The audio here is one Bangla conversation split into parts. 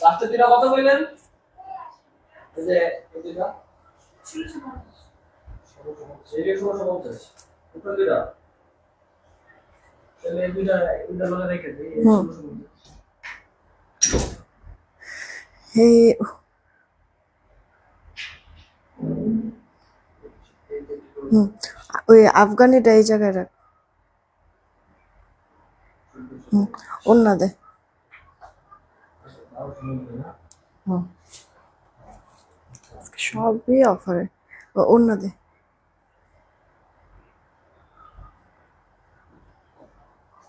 লাস্টের কত বললেন? এই যে এই দুটা ষোলোশো পঞ্চাশ। উপরে দুটা তাহলে এই দুটা এই রেখে দিই এই হুম। 1650 এই এই যে দুটো হুম ওই আফগানিটা এই জায়গায় রাখ। অন্য দে বারোশো নব্বই না? হুম সবই অফারে অন্য দে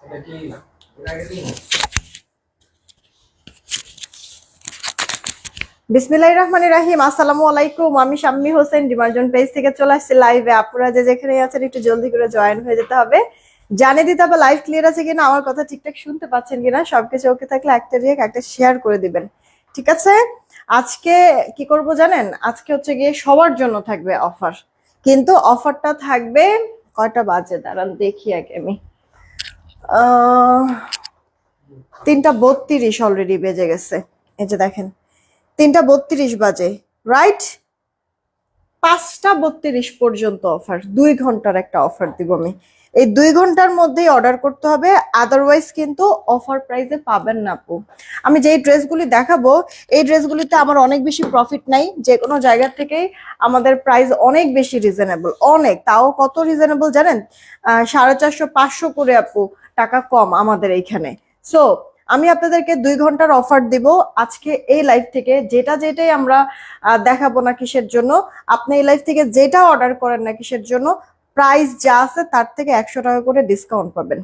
এটা কি এর বিসমিল্লাহির রহমানির রাহিম, আসসালামু আলাইকুম। আমি শাম্মি হোসেন, ডিমার্জন পেজ থেকে চলে আসছি লাইভে আপনারা যে যেখানে আছেন, একটু জলদি করে জয়েন হয়ে যেতে হবে। জানিয়ে দিতে হবে লাইভ ক্লিয়ার আছে কিনা, আমার কথা ঠিকঠাক শুনতে পাচ্ছেন কিনা, সবকিছু ওকে থাকলে একটা রিয়েক একটা শেয়ার করে দিবেন। ঠিক আছে? আজকে কি করব জানেন? আজকে হচ্ছে গিয়ে সবার জন্য থাকবে অফার কিন্তু অফারটা থাকবে কয়টা বাজে? দাঁড়ান, দেখি আগে আমি। তিনটা বত্রিশ অলরেডি বেজে গেছে। এই যে দেখেন, তিনটা বত্রিশ বাজে রাইট পাঁচটা বত্রিশ পর্যন্ত অফার দুই ঘণ্টার একটা অফার দিব আমি। এই দুই ঘণ্টার মধ্যেই অর্ডার করতে হবে। আদারওয়াইজ কিন্তু অফার প্রাইসে পাবেন না আপু। আমি যেই ড্রেসগুলি দেখাবো, এই ড্রেসগুলিতে আমার অনেক বেশি প্রফিট নাই। যে কোনো জায়গা থেকেই আমাদের প্রাইস অনেক বেশি রিজনেবল অনেক। তাও কত রিজনেবল জানেন? সাড়ে চারশো, পাঁচশো করে আপু, টাকা কম আমাদের এইখানে। সো আমি আপনাদেরকে দুই ঘণ্টার অফার দিব। আজকে এই লাইভ থেকে যেটা যেটাই আমরা দেখাবো না কিসের জন্য, আপনি এই লাইভ থেকে যেটা অর্ডার করেন না কিসের জন্য প্রাইস যা আছে তার থেকে একশো টাকা করে ডিসকাউন্ট পাবেন।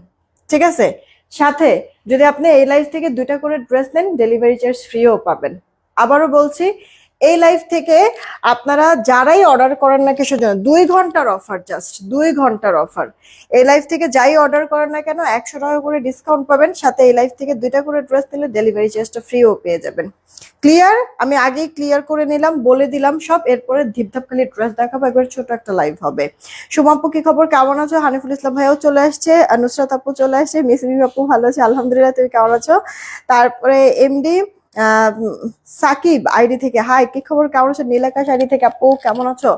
ঠিক আছে? সাথে যদি আপনি লাইভ থেকে দুইটা করে ড্রেস নেন ডেলিভারি চার্জ ফ্রিও পাবেন। আবারও বলছি এই লাইভ থেকে আপনারা যারাই অর্ডার করেন না কিসের জন্য দুই ঘণ্টার অফার জাস্ট দুই ঘণ্টার অফার এই লাইভ থেকে যাই অর্ডার করেন না কেন, একশো টাকা করে ডিসকাউন্ট পাবেন, সাথে এই লাইভ থেকে দুইটা করে ড্রেস নিলে ডেলিভারি চার্জটা ফ্রিও পেয়ে যাবেন। ক্লিয়ার আমি আগেই ক্লিয়ার করে নিলাম, বলে দিলাম সব, এরপরে ধিপধাপ খালি ড্রেস দেখাবো, একবার ছোট একটা লাইভ হবে। সুমাপু, কি খবর? কেমন আছো? হানিফুল ইসলাম ভাইও চলে আসছে, নুসরাত আপু চলে আসছে মিসিমি আপু ভালো আছে, আলহামদুলিল্লাহ, তুমি কেমন আছো? তারপরে এমডি সাকিব আইডি থেকে, হাই, কি খবর? কেমন আছো? নীলাকাশ আইডি থেকে আপু, কেমন আছো?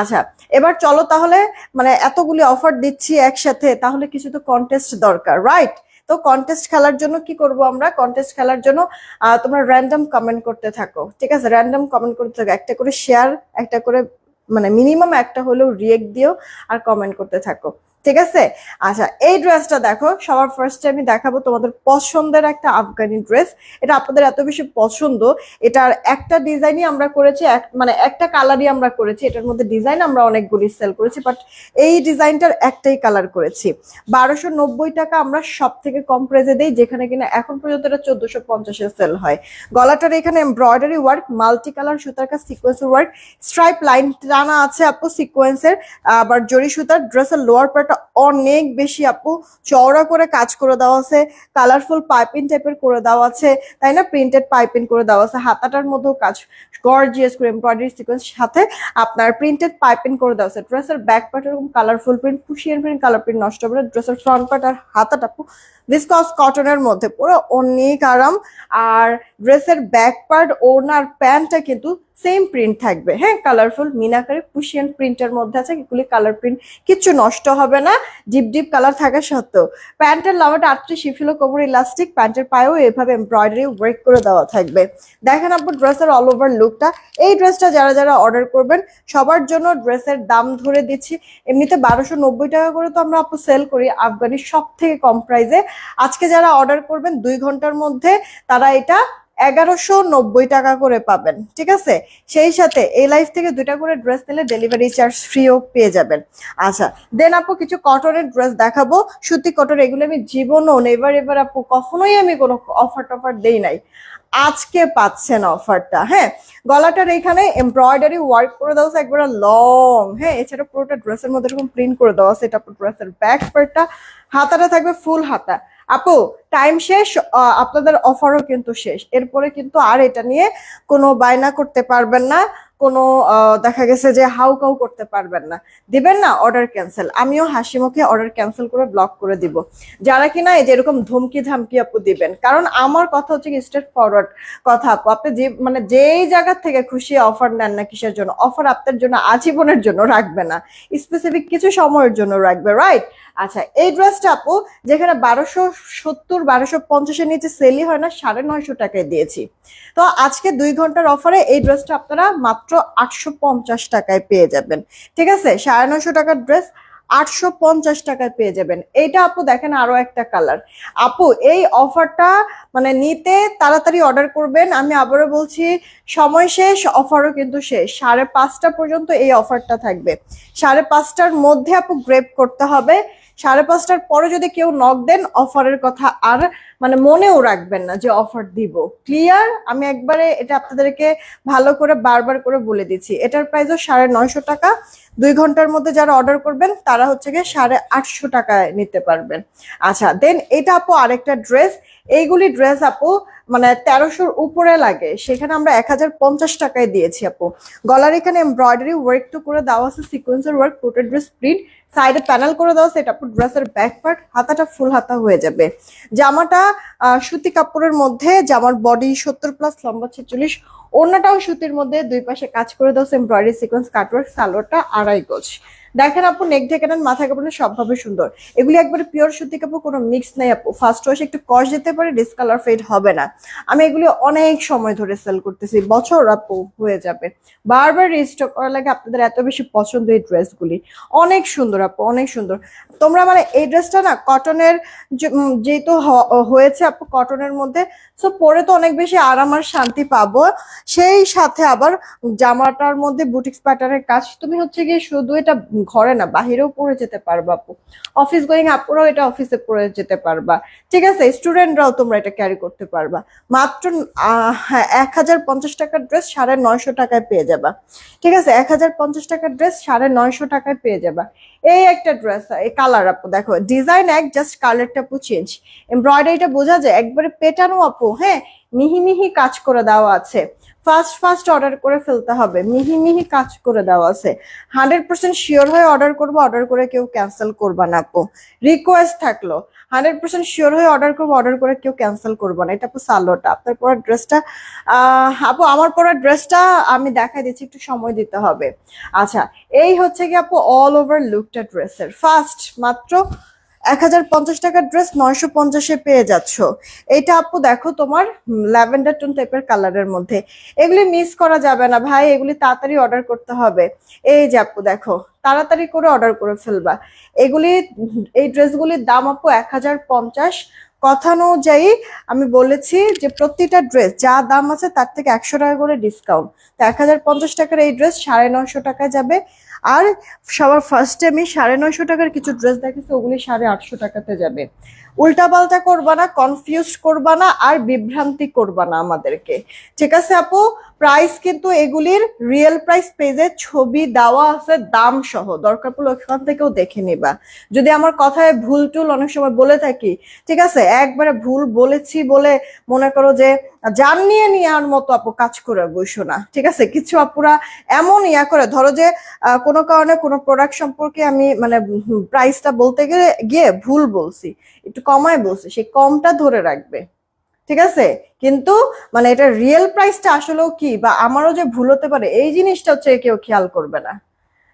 আচ্ছা এবার চলো তাহলে মানে এতগুলি অফার দিচ্ছি একসাথে, তাহলে কিছু তো কন্টেস্ট দরকার রাইট তো কন্টেস্ট খেলার জন্য কি করব আমরা? কন্টেস্ট খেলার জন্য তোমরা র্যান্ডম কমেন্ট করতে থাকো, ঠিক আছে? র্যান্ডম কমেন্ট করতে থাকো, একটা করে শেয়ার একটা করে মানে মিনিমাম একটা হলেও রিয়েক্ট দিও আর কমেন্ট করতে থাকো। ঠিক আছে? আচ্ছা এই ড্রেসটা দেখো, সবার ফার্স্টে আমি দেখাবো তোমাদের পছন্দের একটা আফগানি ড্রেস এটা আপনাদের এত বেশি পছন্দ, এটার একটা ডিজাইনই আমরা করেছি, এক মানে একটা কালারই আমরা করেছি, এটার মধ্যে ডিজাইন আমরা অনেকগুলি সেল করেছি বাট এই ডিজাইনটার একটাই কালার করেছি। বারোশো নব্বই টাকা আমরা সব থেকে কম প্রাইসে দিই, যেখানে কিনা এখন পর্যন্ত এটা চোদ্দশো পঞ্চাশে সেল হয়। গলাটার এখানে এমব্রয়ডারি ওয়ার্ক মাল্টি কালার সুতার কাজ সিকোয়েন্সের ওয়ার্ক স্ট্রাইপ লাইন টানা আছে আপু সিকোয়েন্সের আবার জরি সুতার ড্রেসের লোয়ার পার্টটা অনেক বেশি আপু। চওড়া করে কাজ করে দেওয়া আছে কালারফুল পাইপিং টাইপের করে দেওয়া আছে, তাই না? প্রিন্টেড পাইপিং করে দেওয়া আছে। হাতাটার মধ্যেও কাজ গর্জিয়াস করে এমব্রয়ডারি সিকোয়েন্স সাথে আপনার প্রিন্টেড পাইপিং করে দেওয়া আছে। ড্রেসের ব্যাক পার্ট এরকম কালারফুল প্রিন্ট পুশিয়ান প্রিন্ট কালার প্রিন্ট নষ্ট হবে ড্রেসের ফ্রন্ট পার্ট আর হাতাটা ভিসকস কটনের মধ্যে। পুরো অনেক আরাম। আর ড্রেসের ব্যাক পার্ট ওনার প্যান্টটা কিন্তু সেম প্রিন্ট থাকবে। হ্যাঁ কালারফুল মিনাকারি পুশিয়ান প্রিন্টের মধ্যে আছে। এগুলি কালার প্রিন্ট কিচ্ছু নষ্ট হবে না ডিপ ডিপ কালার থাকা সত্ত্বেও। প্যান্টের লাভাটা আটটি শিফিলো কোমর ইলাস্টিক প্যান্টের পায়েও এভাবে এমব্রয়ডারি ওয়ার্ক করে দেওয়া থাকবে। দেখেন আপু, ড্রেসের অল ওভার লুকটা এই ড্রেসটা যারা যারা অর্ডার করবেন, সবার জন্য ড্রেসের দাম ধরে দিচ্ছি। এমনিতে বারোশো টাকা করে তো আমরা আপু সেল করি আফগানির সব থেকে কম প্রাইসে আজকে যারা অর্ডার করবেন, দুই ঘণ্টার মধ্যে তারা এটা এগারোশো নব্বই টাকা করে পাবেন, ঠিক আছে? সেই সাথে এই লাইফ থেকে দুইটা করে ড্রেস নিলে ডেলিভারি চার্জ ফ্রিও পেয়ে যাবেন। আচ্ছা দেন আপু কিছু কটনের ড্রেস দেখাবো। সুতি কটন এগুলো আমি জীবনও নেভার এভার আপু কখনোই আমি কোনো অফার টফার দেই নাই। আজকে পাচ্ছেন অফারটা হ্যাঁ? গলাটার এখানে এমব্রয়ডারি ওয়ার্ক করে দেওয়া আছে, একবারে লং হ্যাঁ? এছাড়া পুরোটা ড্রেসের মধ্যে এরকম প্রিন্ট করে দেওয়া আছে, এটা ড্রেসের ব্যাক পার্টটা হাতাটা থাকবে ফুল হাতা। আপু টাইম শেষ আপনাদের অফারও কিন্তু শেষ। এরপরে কিন্তু আর এটা নিয়ে কোনো বায়না করতে পারবেন না, কোনো দেখা গেছে যে হাউ কাউ করতে পারবেন না। দিবেন না অর্ডার ক্যান্সেল আমিও হাসি মুখে অর্ডার ক্যান্সেল করে ব্লক করে দিব। যারা কিনা এই যে এরকম ধমকি ধামকি আপু দিবেন, কারণ আমার কথা হচ্ছে কি স্ট্রেট ফরওয়ার্ড কথা আপু। আপনি যে মানে যেই জায়গা থেকে খুশি অফার নেন না কিসের জন্য অফার আপনার জন্য আজীবনের জন্য রাখবে না। স্পেসিফিক কিছু সময়ের জন্য রাখবে রাইট আচ্ছা এই ড্রেসটা আপু, যেখানে বারোশো সত্তর বারোশো পঞ্চাশের নিচে সেলই হয় না, সাড়ে নয়শো টাকায় দিয়েছি। তো আজকে দুই ঘণ্টার অফারে এই ড্রেসটা আপনারা মাত্র আটশো পঞ্চাশ টাকায় পেয়ে যাবেন। ঠিক আছে? সাড়ে নয়শো টাকার ড্রেস আটশো পঞ্চাশ টাকায় পেয়ে যাবেন। এইটা আপু দেখেন আরও একটা কালার আপু, এই অফারটা মানে নিতে তাড়াতাড়ি অর্ডার করবেন। আমি আবারও বলছি, সময় শেষ অফারও কিন্তু শেষ। সাড়ে পাঁচটা পর্যন্ত এই অফারটা থাকবে। সাড়ে পাঁচটার মধ্যে আপু গ্রেপ করতে হবে। সাড়ে পাঁচটার পরে যদি কেউ নক দেন অফারের কথা আর মানে মনেও রাখবেন না যে অফার দিব। ক্লিয়ার আমি একবারে এটা আপনাদেরকে ভালো করে বারবার করে বলে দিচ্ছি। এটার প্রাইসও সাড়ে নয়শো টাকা। দুই ঘণ্টার মধ্যে যারা অর্ডার করবেন, তারা হচ্ছে গিয়ে সাড়ে আটশো টাকায় নিতে পারবেন। আচ্ছা দেন এটা আপু আরেকটা ড্রেস এইগুলি ড্রেস আপু মানে তেরোশোর উপরে লাগে। সেখানে আমরা এক হাজার পঞ্চাশ টাকায় দিয়েছি আপু। গলার এখানে এমব্রয়ডারি ওয়ার্ক তো করে দেওয়া আছে সিকোয়েন্সের ওয়ার্ক কোটেড ড্রেস প্রিন্ট সাইডে প্যানেল করে দেওয়া এটা আপু ড্রেসের ব্যাক পার্ট হাতাটা ফুল হাতা হয়ে যাবে। জামাটা সুতি কাপড়ের মধ্যে, জামার বডি সত্তর প্লাস লম্বা ছেচল্লিশ। অন্যটাও সুতির মধ্যে, দুই পাশে কাজ করে দেওয়া এমব্রয়ডারি সিকোয়েন্স কাটওয়ার্ক সালোয়ারটা আড়াই গোছ দেখেন আপু নেক ঢেকে নেন, মাথা কাপড় সবভাবে সুন্দর। এগুলি একবারে পিওর সুতি কাপড়, কোনো মিক্স নেই আপু। ফার্স্ট ওয়াশ একটু কস যেতে পারে ডিসকালার ফেড হবে না। আমি এগুলি অনেক সময় ধরে সেল করতেছি, বছর আপু, হয়ে যাবে। বারবার রিস্টক করা লাগে আপনাদের এত বেশি পছন্দ এই ড্রেসগুলি অনেক সুন্দর আপু, অনেক সুন্দর। তোমরা মানে এই ড্রেসটা না কটনের যেহেতু হয়েছে আপু কটনের মধ্যে সো পরে তো অনেক বেশি আরাম আর শান্তি পাবো। সেই সাথে আবার জামাটার মধ্যে বুটিক্স প্যাটার্নের কাজ, তুমি হচ্ছে গিয়ে শুধু এটা ঘরে না, বাহিরেও পরে যেতে পারবা আপু। অফিস গোয়িং আপুরাও এটা অফিসে পরে যেতে পারবা। ঠিক আছে স্টুডেন্টরাও তোমরা এটা ক্যারি করতে পারবা। মাত্র হ্যাঁ এক হাজার পঞ্চাশ টাকার ড্রেস সাড়ে নয়শো টাকায় পেয়ে যাবা। ঠিক আছে, এক হাজার পঞ্চাশ টাকার ড্রেস সাড়ে নয়শো টাকায় পেয়ে যাবা। এই একটা ড্রেস এই কালার আপু, দেখো ডিজাইন এক জাস্ট কালারটা আপু চেঞ্জ এমব্রয়ডারিটা বোঝা যায়, একবারে পেটানো আপু হ্যাঁ? মিহি মিহি কাজ করে দেওয়া আছে। ফার্স্ট ফার্স্ট অর্ডার করে ফেলতে হবে। মিহি মিহি কাজ করে দেওয়া আছে। হান্ড্রেড পার্সেন্ট শিওর হয়ে অর্ডার করব অর্ডার করে কেউ ক্যান্সেল করবা না, আপু। রিকোয়েস্ট থাকল। হান্ড্রেড পার্সেন্ট শিওর হয়ে অর্ডার করব অর্ডার করে কেউ ক্যান্সেল করব না। এটা আপু সালোটা। আপনার পরা ড্রেসটা আপু, আমার পরা ড্রেসটা আমি দেখাই দিচ্ছি, একটু সময় দিতে হবে। আচ্ছা এই হচ্ছে কি আপু অল ওভার লুকটা ড্রেসের ফার্স্ট মাত্র এক হাজার পঞ্চাশ টাকার ড্রেস নয়শো পঞ্চাশে পেয়ে যাচ্ছ। এটা আপু দেখো তোমার ল্যাভেন্ডার টোন টাইপের কালারের মধ্যে। এগুলি মিস করা যাবে না ভাই, এগুলি তাড়াতাড়ি অর্ডার করতে হবে। এই যে আপু দেখো, তাড়াতাড়ি করে অর্ডার করে ফেলবা। এগুলি, এই ড্রেসগুলির দাম আপু এক হাজার পঞ্চাশ। কথা অনুযায়ী আমি বলেছি যে প্রতিটা ড্রেস যা দাম আছে তার থেকে একশো টাকা করে ডিসকাউন্ট তো এক হাজার পঞ্চাশ টাকার এই ড্রেস সাড়ে নয়শো টাকায় যাবে। আর সবার ফার্স্টে আমি সাড়ে নয়শো টাকার কিছু ড্রেস দেখেছি, ওগুলি সাড়ে আটশো টাকাতে যাবে। উল্টাপাল্টা করবা না কনফিউজ করবা না, আর বিভ্রান্তি করবা না আমাদেরকে। ঠিক আছে আপু? প্রাইস কিন্তু এগুলির রিয়েল প্রাইস পেজে ছবি দেওয়া আছে, দাম সহ। দরকার পড়লে ওখান থেকেও দেখে নিবা। যদি আমার কথায় ভুল টুল অনেক সময় বলে থাকি, ঠিক আছে? একবারে ভুল বলেছি বলে মনে করো যে জান নিয়ে নেওয়ার মতো আপু কাজ করে বসো না, ঠিক আছে? কিছু আপুরা এমন ইয়া করে, ধরো যে কোনো কারণে কোনো প্রোডাক্ট সম্পর্কে আমি মানে প্রাইসটা বলতে গিয়ে গিয়ে ভুল বলছি, একটু কমায় বলছি, সেই কমটা ধরে রাখবে। ঠিক আছে? কিন্তু মানে এটা রিয়েল প্রাইসটা আসলেও কি বা আমারও যে ভুল হতে পারে, এই জিনিসটা হচ্ছে কেউ খেয়াল করবে না।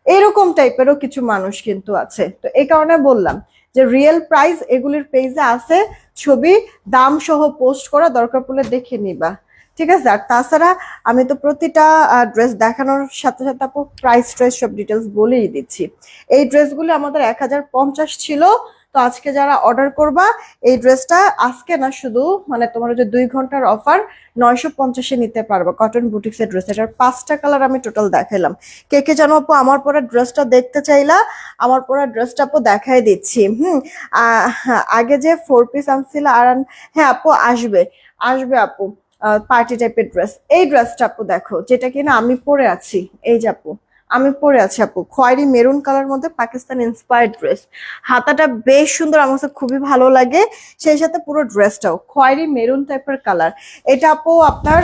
এরকম টাইপেরও কিছু মানুষ কিন্তু আছে। তো এই কারণে বললাম যে রিয়েল প্রাইস এগুলির পেজে আছে, ছবি, দাম সহ পোস্ট করা, দরকার পড়লে দেখে নিবা। ঠিক আছে? আর তাছাড়া আমি তো প্রতিটা ড্রেস দেখানোর সাথে সাথে আপু প্রাইস ট্রেস সব ডিটেলস বলেই দিচ্ছি। এই ড্রেসগুলো আমাদের এক হাজার পঞ্চাশ ছিল তো আজকে যারা অর্ডার করবা, এই ড্রেসটা আজকে না শুধু মানে তোমার যে দুই ঘণ্টার অফার নয়শো পঞ্চাশে নিতে পারবা। কটন বুটিক্সের ড্রেস এটার পাঁচটা কালার আমি টোটাল দেখাইলাম। কে কে জানো আপু, আমার পরা ড্রেসটা দেখতে চাইলা, আমার পরা ড্রেসটা আপু দেখাই দিচ্ছি, হুম? আগে যে ফোর পিস আনছিল, আর হ্যাঁ আপু, আসবে। আসবে আপু পার্টি টাইপের ড্রেস এই ড্রেসটা আপু দেখো, যেটা কিনা আমি পরে আছি। এই যে আপু আমি পরে আছি আপু। খয়েরি মেরুন কালার মধ্যে পাকিস্তান ইন্সপায়ার্ড ড্রেস হাতাটা বেশ সুন্দর, আমার কাছে খুবই ভালো লাগে। সেই সাথে পুরো ড্রেসটাও খয়েরি মেরুন টাইপের কালার। এটা আপু আপনার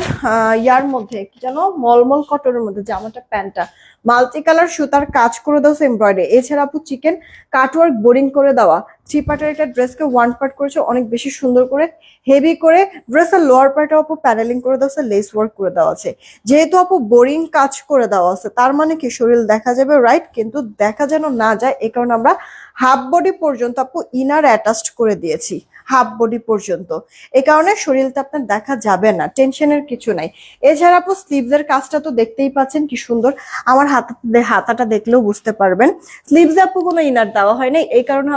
ইয়ার মধ্যে, কি জানো মলমল কটনের মধ্যে, জামাটা, প্যান্টটা। মাল্টি কালার সুতার কাজ করে দেওয়া এমব্রয়ডারি এছাড়া আপু চিকেন কাটওয়ার্ক বোরিং করে দেওয়া। থ্রি পার্টের একটা ড্রেসকে ওয়ান পার্ট করেছে, অনেক বেশি সুন্দর করে। হেভি করে ড্রেসের লোয়ার পার্টে আপু প্যানেলিং করে দেওয়া আছে লেস ওয়ার্ক করে দেওয়া আছে। যেহেতু আপু বোরিং কাজ করে দেওয়া আছে, তার মানে কি শরীর দেখা যাবে রাইট কিন্তু দেখা যেন না যায় এই কারণে আমরা হাফ বডি পর্যন্ত আপু ইনার অ্যাটাচড করে দিয়েছি। হাফ বডি পর্যন্ত। এই কারণে শরীরটা আপনার দেখা যাবে না টেনশনের কিছু নাই। এছাড়া আপু স্লিভস এর কাজটা তো দেখতেই পাচ্ছেন কি সুন্দর। আমার হাত হাতাটা দেখলেও বুঝতে পারবেন। স্লিভস আপু কোনো ইনার দেওয়া হয় নাই। এই কারণে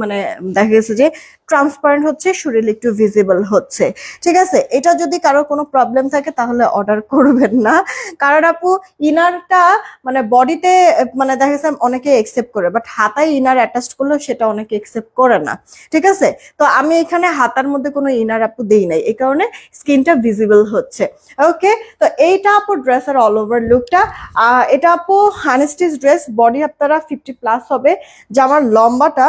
মানে দেখা গেছে যে ট্রান্সপারেন্ট হচ্ছে, শরীর একটু ভিজিবল হচ্ছে। ঠিক আছে? এটা যদি কারও কোনো প্রবলেম থাকে তাহলে অর্ডার করবেন না। কারণ আপু ইনারটা মানে বডিতে মানে দেখা গেছে অনেকে একসেপ্ট করে বাট হাতায় ইনার অ্যাটাচ করলে সেটা অনেকে একসেপ্ট করে না। ঠিক আছে? তো আমি এখানে হাতার মধ্যে কোনো ইনার আপু দিই নাই, এই কারণে স্কিনটা ভিজিবল হচ্ছে। ওকে তো এইটা আপু ড্রেসের অল ওভার লুকটা এটা আপু হানেস্টিস ড্রেস বডি আপনারা ফিফটি প্লাস হবে। যে আমার লম্বাটা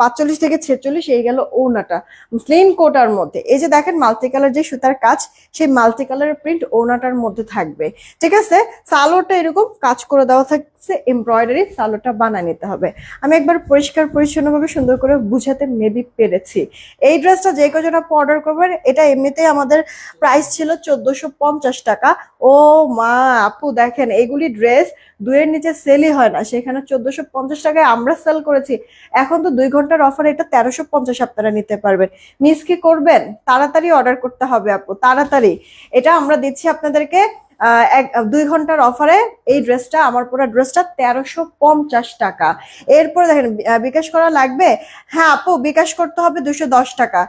পাঁচচল্লিশ থেকে ছেচল্লিশ, এই গেল ওনাটা স্লিন কোটার মধ্যে। এই যে দেখেন মাল্টি কালার যে সুতার কাজ, সেই মাল্টি কালারের প্রিন্ট ওনাটার মধ্যে থাকবে। ঠিক আছে? সালোয়ারটা এরকম কাজ করে দেওয়া থাকছে এমব্রয়ডারি সালোয়ারটা বানিয়ে নিতে হবে। আমি একবার পরিষ্কার, পরিচ্ছন্নভাবে সুন্দর করে বুঝাতে মেবি পেরেছি। এই ড্রেসটা যে কজন আপু অর্ডার করবেন, এটা এমনিতেই আমাদের প্রাইস ছিল চোদ্দশো টাকা। ও মা, আপু দেখেন, এগুলি ড্রেস দুইয়ের নিচে সেলই হয় না। সেখানে চোদ্দশো পঞ্চাশ টাকায় আমরা সেল করেছি। এখন তো দুই ঘণ্টার অফার এটা তেরোশো পঞ্চাশ আপনারা নিতে পারবেন। মিস কি করবেন? তাড়াতাড়ি অর্ডার করতে হবে আপু, তাড়াতাড়ি। এটা আমরা দিচ্ছি আপনাদেরকে এক, দুই ঘণ্টার অফারে এই ড্রেসটা, আমার পুরো ড্রেসটা তেরোশো পঞ্চাশ টাকা। এরপরে দেখেন বিকাশ করা লাগবে? হ্যাঁ আপু, বিকাশ করতে হবে দুশো দশ টাকা।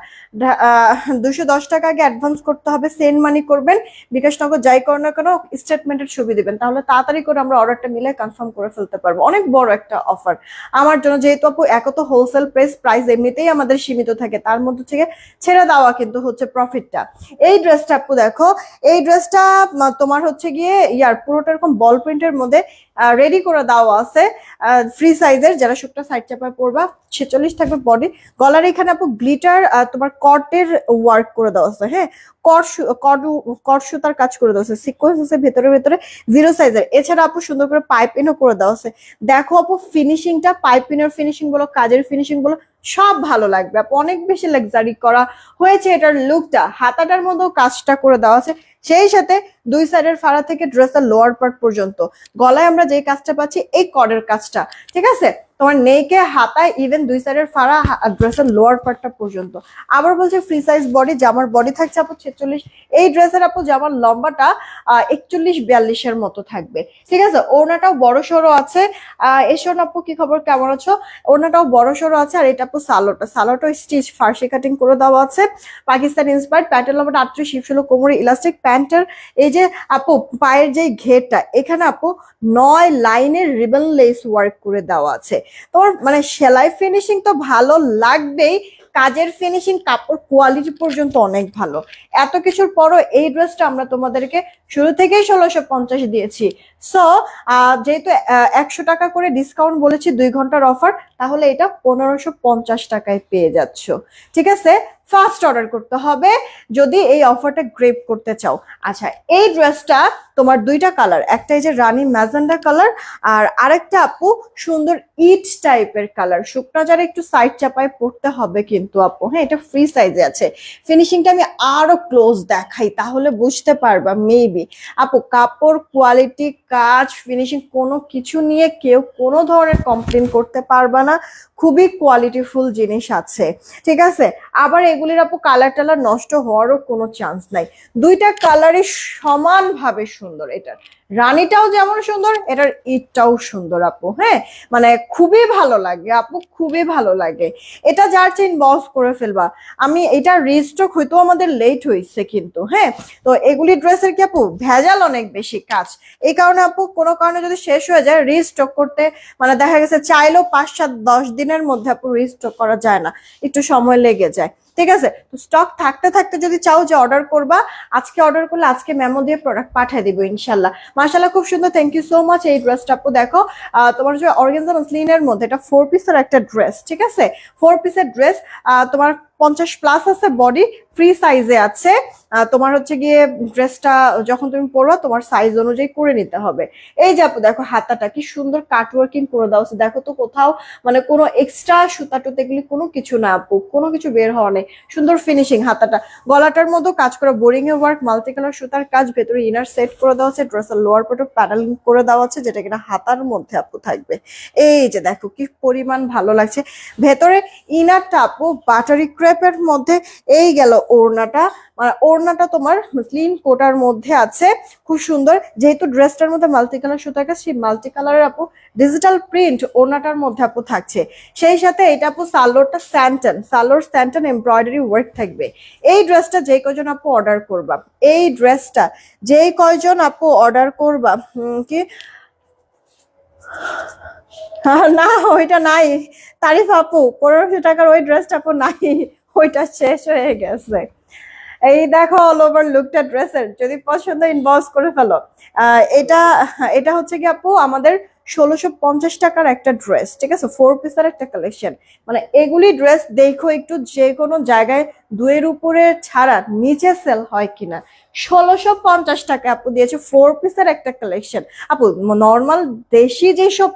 দুশো দশ টাকা আগে অ্যাডভান্স করতে হবে সেন্ড মানি করবেন। বিকাশ নগর যাই করো না কেন স্টেটমেন্টের ছবি দিবেন। তাহলে তাড়াতাড়ি করে আমরা অর্ডারটা মিলে কনফার্ম করে ফেলতে পারব। অনেক বড় একটা অফার আমার জন্য যেহেতু আপু এক তো হোলসেল প্রাইস প্রাইস এমনিতেই আমাদের সীমিত থাকে। তার মধ্যে থেকে ছেড়ে দেওয়া কিন্তু হচ্ছে প্রফিটটা এই ড্রেসটা আপু, দেখো, এই ড্রেসটা তোমার হচ্ছে গিয়ে ইয়ার পুরোটা এরকম বল প্রিন্টের মধ্যে রেডি করে দেওয়া আছে। ফ্রি সাইজের যারা শুকটা সাইড চাপায় পরবা, ছেচল্লিশ থাকবে বডি গলার এখানে আপু গ্লিটার তোমার কটের ওয়ার্ক করে দেওয়া আছে হ্যাঁ? কট সুতার কাজ করে দেওয়া আছে সিকোয়েন্স আছে ভেতরে ভেতরে জিরো সাইজের এছাড়া আপু সুন্দর করে পাইপিনও করে দেওয়া আছে। দেখো আপু ফিনিশিংটা পাইপিনের ফিনিশিং বলো, কাজের ফিনিশিং বলো, সব ভালো লাগবে। আপু অনেক বেশি লাক্সারি করা হয়েছে এটার লুকটা হাতাটার মধ্যেও কাজটা করে দেওয়া আছে। সেই সাথে দুই সাইডের ফাড়া থেকে ড্রেসের লোয়ার পার্ট পর্যন্ত। গলায় আমরা যে কাজটা পাচ্ছি এই করের কাজটা ঠিক আছে? তোমার নেকে হাতায় ইভেন দুই সাইডের ফাড়া ড্রেসের লোয়ার পার্টটা পর্যন্ত। আবার বলছে ফ্রি সাইজ বডি জামার বডি থাকছে আপু ছেচল্লিশ। এই ড্রেসের আপু জামার লম্বাটা একচল্লিশ বিয়াল্লিশের মতো থাকবে। ঠিক আছে? ওনাটাও বড় সড়ো আছে। এসন আপু, কি খবর? কেমন আছো? ওনাটাও বড় সড়ো আছে আর এটা আপু সালোটা। সালোটা স্টিচ ফার্সি কাটিং করে দেওয়া আছে। পাকিস্তান ইন্সপায়ার্ড প্যান্টের লম্বাটা আটত্রিশ শিবশুলো কোমরে ইলাস্টিক প্যান্টের। এই যে আপু, পায়ের যে ঘেরটা, এখানে আপু নয় লাইনের রিবন লেস ওয়ার্ক করে দেওয়া আছে। তোমার মানে সেলাই ফিনিশিং তো ভালো লাগবেই, কাজের ফিনিশিং কাপড় কোয়ালিটি পর্যন্ত অনেক ভালো। এত কিছুর পরও এই ড্রেসটা আমরা তোমাদেরকে শুরু থেকেই ষোলোশো পঞ্চাশ দিয়েছি। সো যেহেতু একশো টাকা করে ডিসকাউন্ট বলেছি দুই ঘণ্টার অফার তাহলে এটা পনেরোশো পঞ্চাশ টাকায় পেয়ে যাচ্ছ। ঠিক আছে? ফার্স্ট অর্ডার করতে হবে, যদি এই অফারটা গ্রেপ করতে চাও। আচ্ছা এই ড্রেসটা তোমার দুইটা কালার একটা এই যে রানী ম্যাজেন্ডা কালার আর আরেকটা আপু সুন্দর ইট টাইপের কালার শুকনা যারা একটু সাইড চাপায় পড়তে হবে কিন্তু আপু। হ্যাঁ এটা ফ্রি সাইজে আছে। ফিনিশিংটা আমি আরও ক্লোজ দেখাই, তাহলে বুঝতে পারবা মেবি আপু, কাপড় কোয়ালিটি কাজ ফিনিশিং কোনো কিছু নিয়ে কেউ কোনো ধরনের কমপ্লেন করতে পারবা না। খুবই কোয়ালিটিফুল জিনিস আছে। ঠিক আছে? আবার এগুলির আপু কালার টালার নষ্ট হওয়ারও কোনো চান্স নাই। দুইটা কালারই সমানভাবে সুন্দর এটার। রানীটাও যেমন সুন্দর, এটার ইটটাও সুন্দর আপু হ্যাঁ? মানে খুবই ভালো লাগে আপু, খুবই ভালো লাগে। এটা যার চেন বস করে ফেলবা। আমি এটা রিস্টক হয়তো আমাদের লেট হয়েছে কিন্তু হ্যাঁ? তো এগুলি ড্রেসের কি আপু, ভেজাল অনেক বেশি কাজ। এই কারণে আপু, কোনো কারণে যদি শেষ হয়ে যায় রিস্টক করতে মানে দেখা গেছে চাইলেও পাঁচ সাত দশ দিনের মধ্যে আপু রিস্টক করা যায় না। একটু সময় লেগে যায়। ঠিক আছে? তো স্টক থাকতে থাকতে যদি চাও যে অর্ডার করবা, আজকে অর্ডার করলে আজকে মেমো দিয়ে প্রোডাক্ট পাঠিয়ে দিব ইনশাল্লাহ। মাশাল্লাহ খুব সুন্দর। থ্যাংক ইউ সো মাচ এই ড্রেসটা আপু। দেখো তোমার যে অর্গেনজা মসলিনের মধ্যে এটা ফোর পিসের একটা ড্রেস ঠিক আছে? ফোর পিসের ড্রেস তোমার পঞ্চাশ প্লাস আছে বডি ফ্রি সাইজে আছে। তোমার হচ্ছে গিয়ে ড্রেসটা যখন তুমি পরো তোমার সাইজ অনুযায়ী করে নিতে হবে। এই যে আপু, দেখো হাতাটা কি সুন্দর কাটওয়ার্কিং করে আছে দেখো তো কোথাও মানে কোনো এক্সট্রা সুতা টুতে গেলে কোনো কিছু না কোনো কিছু বের হওয়া নেই। সুন্দর ফিনিশিং হাতাটা। গলাটার মধ্যে কাজ করা বোরিং এর ওয়ার্ক মাল্টি কালার সুতার কাজ, ভেতরে ইনার সেট করে দেওয়া আছে ড্রেসের লোয়ার পটে প্যানেলিং করে দেওয়া আছে যেটা কিনা হাতার মধ্যে আপু থাকবে। এই যে দেখো কি পরিমাণ ভালো লাগছে। ভেতরে ইনারটা আপু বাটারি ক্রেপের মধ্যে এই গেল ওড়নাটা। মানে ওড়নাটা তোমার স্লিন কোটার মধ্যে আছে। খুব সুন্দর। যেহেতু ড্রেসটার মধ্যে মাল্টি কালার সুতার কাজ সেই মাল্টি কালারের আপু ডিজিটাল প্রিন্ট ওড়নাটার মধ্যে আপু থাকছে। সেই সাথে এটা আপু সালোয়ারটা স্যান্টন। সালোর স্যান্টন এমব্রয়ডারি ওয়ার্ক থাকবে। এই ড্রেসটা যে কয়জন আপু অর্ডার করবা? এই ড্রেসটা যেই কয়জন আপু অর্ডার করবা? কি? না, ওইটা নাই। তারিফ আপু, পনেরোশো টাকার ওই ড্রেসটা আপু নাই। ওইটা শেষ হয়ে গেছে। এই দেখো অল ওভার লুকটা ড্রেসের যদি পছন্দ ইনবক্স করে ফেলো। এটা এটা হচ্ছে কি আপু, আমাদের ষোলোশো পঞ্চাশ টাকার একটা ড্রেস ঠিক আছে? ফোর পিসের একটা কালেকশন মানে এগুলি ড্রেস দেখো একটু যে কোনো জায়গায় দুয়ের উপরে ছাড়া নিচে সেল হয় কিনা। ষোলোশো পঞ্চাশ টাকা আপু দিয়েছে ফোর পিসের একটা কালেকশন আপু নর্মাল দেশি যেসব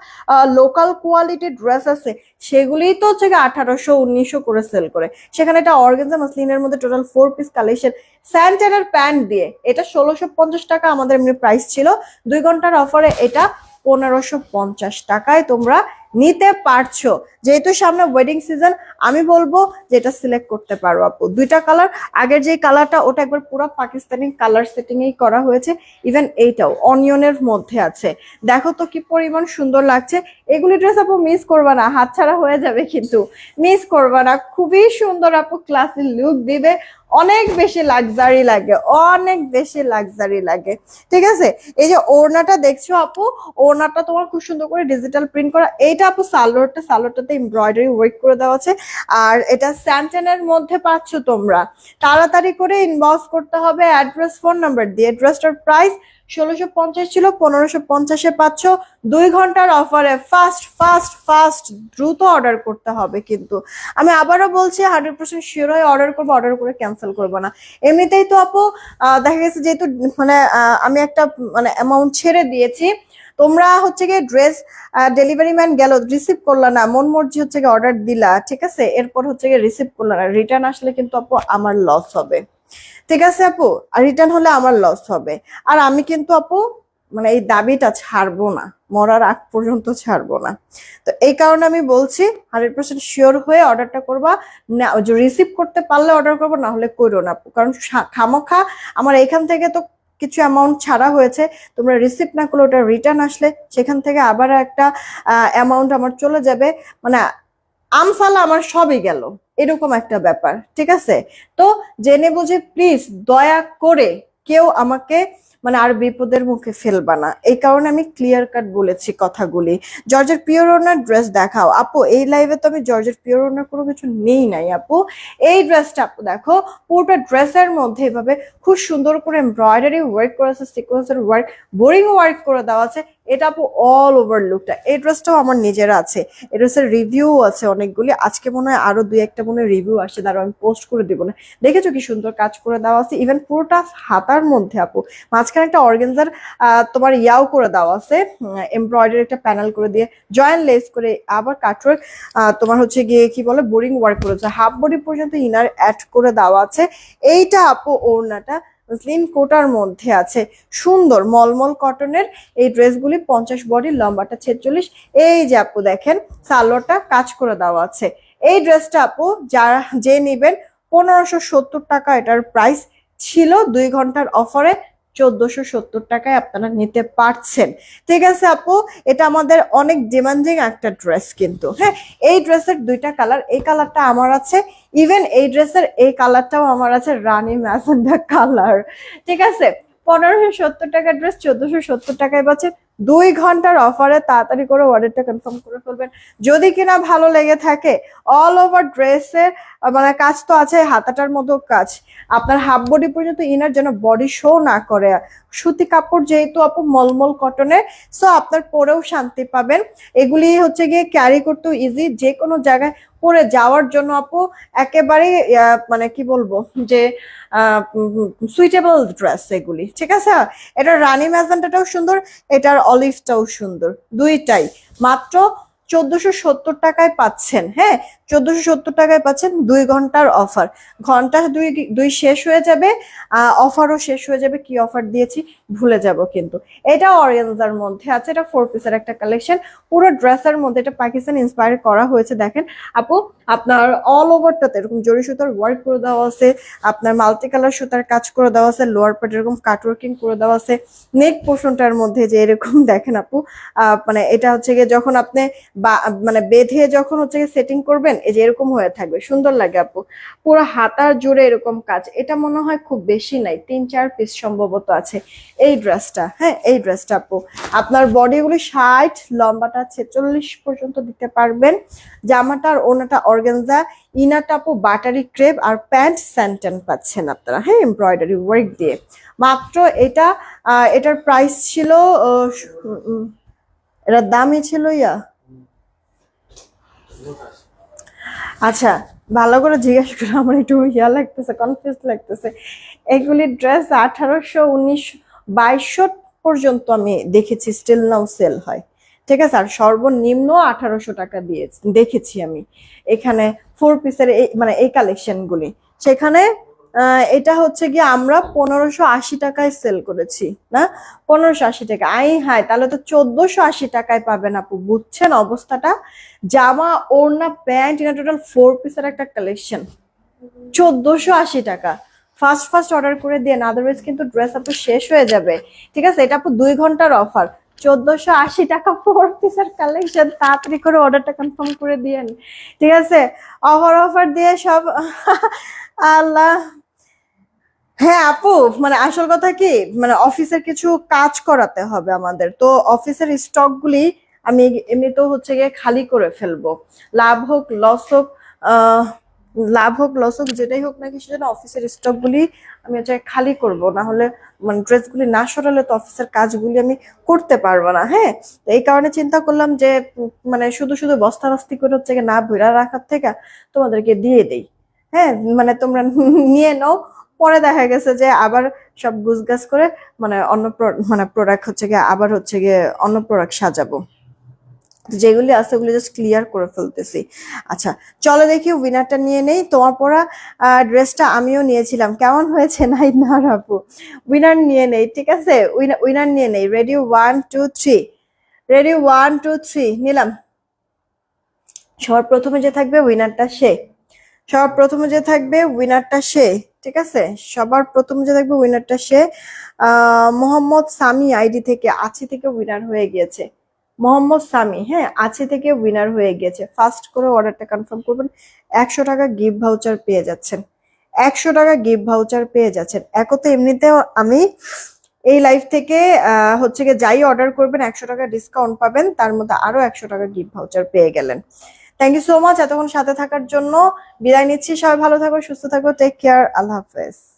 লোকাল কোয়ালিটির ড্রেস আছে, সেগুলিই তো হচ্ছে আঠারোশো, উনিশশো করে সেল করে। সেখানে এটা অর্গেনজা মাসলিনের মধ্যে টোটাল ফোর পিস কালেকশন স্যান্টারের প্যান্ট দিয়ে, এটা ষোলোশো পঞ্চাশ টাকা আমাদের এমনি প্রাইস ছিল। দুই ঘণ্টার অফারে এটা পনেরোশো পঞ্চাশ টাকায় তোমরা নিতে পারছ। যেহেতু সামনে ওয়েডিং সিজন আমি বলব যে এটা সিলেক্ট করতে পারো আপু। দুইটা কালার আগের যে কালারটা ওটা একবার পুরো পাকিস্তানি কালার সেটিং এই করা হয়েছে। ইভেন এইটাও অনিয়নের মধ্যে আছে। দেখো তো কি পরিমাণ সুন্দর লাগছে। এগুলি ড্রেস আপু মিস করবা না, হাতছাড়া হয়ে যাবে কিন্তু। মিস করবা না, খুবই সুন্দর আপু ক্লাসি লুক দিবে। অনেক বেশি লাক্সারি লাগে, অনেক বেশি লাক্সারি লাগে। ঠিক আছে? এই যে ওড়নাটা দেখছ আপু, ওড়নাটা তোমার খুব সুন্দর করে ডিজিটাল প্রিন্ট করা। এইটা আপু সালোয়ারটা, সালোয়ারটাতে এমব্রয়ডারি ওয়ার্ক করে দেওয়া আছে। আর এটা স্যান্টেনের মধ্যে পাচ্ছ তোমরা। তাড়াতাড়ি করে ইনবক্স করতে হবে অ্যাড্রেস ফোন নাম্বার দিয়ে অ্যাড্রেসটার প্রাইস ষোলোশো পঞ্চাশ ছিল, পনেরোশো পঞ্চাশে পাচ্ছ। দুই ঘণ্টার অফারে ফাস্ট ফাস্ট ফাস্ট দ্রুত অর্ডার করতে হবে কিন্তু। আমি আবারও বলছি হান্ড্রেড পার্সেন্ট শিওর হয়ে অর্ডার করব অর্ডার করে ক্যান্সেল করব না। এমনিতেই তো আপু দেখা গেছে যেহেতু মানে আমি একটা মানে অ্যামাউন্ট ছেড়ে দিয়েছি। তোমরা হচ্ছে গিয়ে ড্রেস ডেলিভারি ম্যান গেল রিসিভ করলা না, মন মর্জি হচ্ছে গিয়ে অর্ডার দিলা, ঠিক আছে? এরপর হচ্ছে গিয়ে রিসিভ করলা না। রিটার্ন আসলে কিন্তু আপু, আমার লস হবে। ঠিক আছে আপু, আর রিটার্ন হলে আমার লস হবে। আর আমি কিন্তু আপু মানে এই দাবিটা ছাড়বো না, মরার আগ পর্যন্ত ছাড়বো না। তো এই কারণে আমি বলছি হান্ড্রেড পার্সেন্ট শিওর হয়ে অর্ডারটা করবা। না রিসিভ করতে পারলে অর্ডার করব, না হলে করো না। কারণ খামোখা, আমার এখান থেকে তো কিছু অ্যামাউন্ট ছাড়া হয়েছে। তোমরা রিসিভ না করলে ওটা রিটার্ন আসলে, সেখান থেকে আবার একটা অ্যামাউন্ট আমার চলে যাবে। মানে আমসালা আমার সবই গেল। এরকম একটা ব্যাপার, ঠিক আছে? তো জেনে বুঝে প্লিজ দয়া করে কেউ আমাকে মানে আর বিপদের মুখে ফেলবা না। এই কারণে আমি ক্লিয়ার কাট বলেছি কথাগুলি। জর্জের পিওর ওনার ড্রেস দেখাও। আপু, এই লাইভে তো আমি জর্জের পিওর ওনার কোনো কিছু নেই নাই, আপু। এই ড্রেসটা আপু, দেখো, পুরোটা ড্রেসের মধ্যে এভাবে খুব সুন্দর করে এমব্রয়ডারি ওয়ার্ক করেছে সিকোয়েন্সের ওয়ার্ক বোরিং ওয়ার্ক করে দেওয়া আছে। এটা আপু অল ওভার লুকটা এই ড্রেসটাও আমার নিজের আছে। এই ড্রেসের রিভিউ আছে অনেকগুলি। আজকে মনে হয় আরও দুই একটা মনে রিভিউ আসছে তার আমি পোস্ট করে দিব না। দেখেছ কি সুন্দর কাজ করে দেওয়া আছে? ইভেন পুরোটা হাতার মধ্যে আপু। মাঝখানে একটা অর্গেনজার তোমার ইয়াও করে দেওয়া আছে। এমব্রয়ডারি একটা প্যানেল করে দিয়ে জয়েন্ট লেস করে আবার কাটওয়ার্ক তোমার হচ্ছে গিয়ে কি বলে বোরিং ওয়ার্ক করেছে। হাফ বডি পর্যন্ত ইনার অ্যাড করে দেওয়া আছে। এইটা আপু ওড়নাটা স্লিম কোটার মধ্যে আছে। সুন্দর মলমল কটনের এই ড্রেসগুলি পঞ্চাশ বডি, লম্বাটা ছেচল্লিশ। এই যে আপু দেখেন, সালোয়ারটা কাজ করে দেওয়া আছে। এই ড্রেসটা আপু যারা, যে নেবেন, পনেরোশো সত্তর টাকা এটার প্রাইস ছিল দুই ঘণ্টার অফারে চোদ্দশো সত্তর টাকায় আপনারা নিতে পারছেন। ঠিক আছে আপু? এটা আমাদের অনেক ডিমান্ডিং একটা ড্রেস কিন্তু হ্যাঁ? এই ড্রেসের দুইটা কালার এই কালারটা আমার আছে। ইভেন এই ড্রেসের এই কালারটাও আমার আছে রানি ম্যাসেন্ডা কালার ঠিক আছে? পনেরোশো সত্তর টাকার ড্রেস চোদ্দশো সত্তর টাকায় পাচ্ছেন। দুই ঘণ্টার অফারে তাড়াতাড়ি করে অর্ডারটা কনফার্ম করে ফেলবেন। যদি কিনা ভালো লেগে থাকে অল ওভার ড্রেসের মানে কাজ তো আছে, হাতাটার মতো কাজ। আপনার হাফ বডি পর্যন্ত ইনার যেন বডি শো না করে। সুতি কাপড় যেহেতু আপু মলমল কটনের সো আপনার পরেও শান্তি পাবেন। এগুলি হচ্ছে গিয়ে ক্যারি করতেও ইজি যে কোনো জায়গায় পরে যাওয়ার জন্য আপু একেবারে মানে কি বলব, যে সুইটেবল ড্রেস এগুলি, ঠিক আছে? এটা রানী ম্যাজেন্টাটাও সুন্দর, এটার অলিভটাও সুন্দর, দুইটাই। মাত্র চোদ্দশো সত্তর টাকায় পাচ্ছেন হ্যাঁ? চোদ্দশো সত্তর টাকায় পাচ্ছেন দুই ঘণ্টার অফার। ঘণ্টা দুই দুই শেষ হয়ে যাবে অফারও শেষ হয়ে যাবে, কি অফার দিয়েছি ভুলে যাব কিন্তু। এটা অরেঞ্জার মধ্যে আছে, এটা ফোর পিসের একটা কালেকশন, পুরো ড্রেসের মধ্যে এটা পাকিস্তান ইন্সপায়ার করা হয়েছে, দেখেন। আপু, আপনার অল ওভারটাতে এরকম জরি সুতার ওয়ার্ক করে দেওয়া আছে, আপনার মাল্টি কালার সুতার কাজ করে দেওয়া আছে লোয়ার পার্ট এরকম কাটওয়ার্কিং করে দেওয়া আছে নেক পোর্শনটার মধ্যে যে এরকম, দেখেন আপু মানে এটা হচ্ছে গিয়ে যখন আপনি বা- মানে বেঁধে যখন হচ্ছে সেটিং করবেন, এই যে এরকম হয়ে থাকবে, সুন্দর লাগে আপু। পুরো হাতার জুড়ে এরকম কাজ, এটা মনে হয় খুব বেশি নাই, তিন চার পিস সম্ভবত আছে এই ড্রেসটা হ্যাঁ এই ড্রেসটা আপু। আপনার বডিগুলি ষাট, লম্বাটা ছেচল্লিশ পর্যন্ত দিতে পারবেন। জামাটার ওনাটা অর্গেনজা ইনারটা আপু বাটারি ক্রেপ আর প্যান্ট স্যান্টেন পাচ্ছেন আপনারা হ্যাঁ এমব্রয়ডারি ওয়ার্ক দিয়ে। মাত্র এটা এটার প্রাইস ছিল এটার দামই ছিল ইয়া আচ্ছা ভালো করে জিজ্ঞেস করে, আমার একটু ইয়া লাগতেছে কনফিউজ লাগতেছে। এগুলি ড্রেস আঠারোশো উনিশ বাইশ পর্যন্ত আমি দেখেছি স্টিল নাও সেল হয়। ঠিক আছে, আর সর্বনিম্ন আঠারোশো টাকা দিয়ে দেখেছি আমি। এখানে ফোর পিসের মানে এই কালেকশনগুলি সেখানে এটা হচ্ছে গিয়ে আমরা পনেরোশো আশি টাকায় সেল করেছি, না? পনেরোশো আশি টাকা। আই হাই তাহলে তো চোদ্দশো আশি টাকায় পাবেন আপু, বুঝছেন অবস্থাটা? জামা, ওড়না, প্যান্ট এটা টোটাল ফোর পিসের একটা কালেকশন চোদ্দশো আশি টাকা। ফার্স্ট ফার্স্ট অর্ডার করে দিয়ে আদারওয়াইজ কিন্তু ড্রেস আপু শেষ হয়ে যাবে। ঠিক আছে, এটা আপু দুই ঘণ্টার অফার চোদ্দশো আশি টাকা ফোর পিসের কালেকশন তাড়াতাড়ি করে অর্ডারটা কনফার্ম করে দিয়েন। ঠিক আছে অফার অফার দিয়ে সব আল্লাহ। হ্যাঁ আপু মানে আসল কথা কি মানে অফিসের কিছু কাজ করাতে হবে আমাদের। তো অফিসের স্টকগুলি আমি এমনিতেও হচ্ছে গিয়ে খালি করে ফেলব। লাভ হোক, লস হোক লাভ হোক, লস হোক, যেটাই হোক না কিছু যেন অফিসের স্টকগুলি আমি হচ্ছে খালি করব। না হলে মানে ড্রেসগুলি না সরালে তো অফিসের কাজগুলি আমি করতে পারব না হ্যাঁ? তো এই কারণে চিন্তা করলাম যে মানে শুধু শুধু বস্তা বস্তি করে হচ্ছে না ভেড়া রাখার থেকে তোমাদেরকে দিয়ে দেই হ্যাঁ? মানে তোমরা নিয়ে নাও পরে দেখা গেছে যে আবার সব গুছগাছ করে মানে অন্য মানে প্রোডাক্ট হচ্ছে গিয়ে আবার হচ্ছে গিয়ে অন্য প্রোডাক্ট সাজাবো। যেগুলি আছে ওগুলি জাস্ট ক্লিয়ার করে ফেলতেছি। আচ্ছা চলো দেখি উইনারটা নিয়ে নেই। তোমার পরা ড্রেসটা আমিও নিয়েছিলাম। কেমন হয়েছে নাই না আপু? উইনার নিয়ে নেই, ঠিক আছে? উইনার নিয়ে নেই। Ready one two three ready one two three নিলাম। সবার প্রথমে যে থাকবে উইনারটা সে। সবার প্রথমে যে থাকবে উইনারটা সে। ঠিক আছে? সবার প্রথমে যে থাকবে উইনারটা সে মোহাম্মদ সামি আইডি থেকে আছে থেকে উইনার হয়ে গিয়েছে। মোহাম্মদ সামি হ্যাঁ আছে থেকে উইনার হয়ে গিয়েছে। ফার্স্ট করে অর্ডারটা কনফার্ম করবেন, একশো টাকা গিফট ভাউচার পেয়ে যাচ্ছেন। একশো টাকা গিফট ভাউচার পেয়ে যাচ্ছেন। একতে এমনিতেও আমি এই লাইভ থেকে হচ্ছে গিয়ে যাই অর্ডার করবেন, একশো টাকা ডিসকাউন্ট পাবেন, তার মধ্যে আরও একশো টাকা গিফট ভাউচার পেয়ে গেলেন। থ্যাংক ইউ সো মাচ এতক্ষণ সাথে থাকার জন্য। বিদায় নিচ্ছি। সবাই ভালো থাকো, সুস্থ থাকো। টেক কেয়ার আল্লাহ হাফেজ।